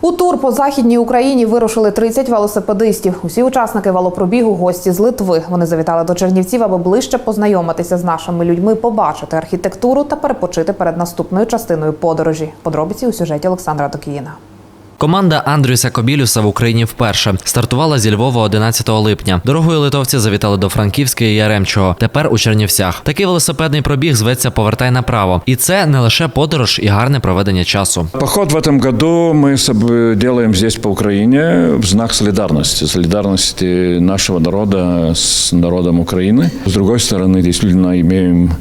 У тур по західній Україні вирушили 30 велосипедистів. Усі учасники велопробігу гості з Литви. Вони завітали до Чернівців, аби ближче познайомитися з нашими людьми, побачити архітектуру та перепочити перед наступною частиною подорожі. Подробиці у сюжеті Олександра Токіїна. Команда Андрюса Кобілюса в Україні вперше стартувала зі Львова 11 липня. Дорогою литовці завітали до Франківська і Яремчого. Тепер у Чернівцях. Такий велосипедний пробіг зветься Повертай направо. І це не лише подорож і гарне проведення часу. Поход в этом году мы соб- делаем здесь по Украине в знак солидарности, солидарности нашего народа с народом Украины. С другой стороны, действительно имеем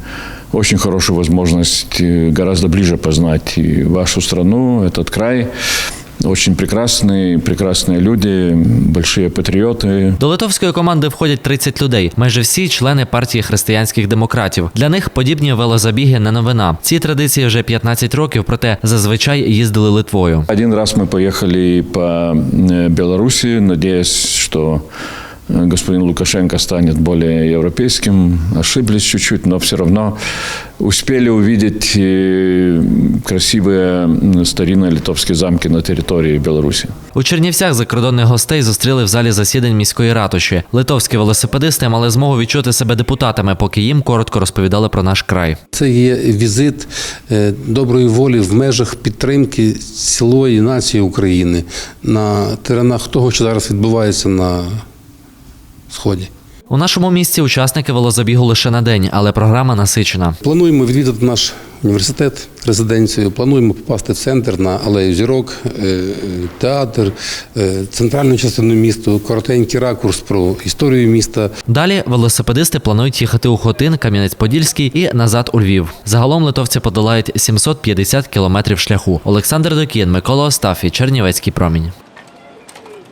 очень хорошую возможность э, гораздо ближе познать и вашу страну, этот край. Очень прекрасные, прекрасные люди, большие патриоты. До литовської команди входять 30 людей. Майже всі члени партії християнських демократів. Для них подібні велозабіги не новина. Ці традиції вже 15 років, проте зазвичай їздили Литвою. Один раз мы поехали по э, Беларуси, надеясь, что э, господин Лукашенко станет более европейским. Ошиблись чуть-чуть, но все равно успели увидеть э, красивые м, старинные литовские замки на территории Беларуси. У Чернівцях закордонних гостей зустріли в залі засідань міської ратуші. Литовські велосипедисти мали змогу відчути себе депутатами, поки їм коротко розповідали про наш край. Це є візит е, доброї волі в межах підтримки цілої нації України на теренах того, що зараз відбувається на сході. У нашому місті учасники велозабігу лише на день, але програма насичена. Плануємо відвідати наш університет, резиденцію. Плануємо попасти в центр на алею зірок, е, е, театр, е, центральну частину міста, коротенький ракурс про історію міста. Далі велосипедисти планують їхати у Хотин, Кам'янець-Подільський і назад у Львів. Загалом литовці подолають 750 кілометрів шляху. Олександр Докін, Микола Остафій, Чернівецький промінь.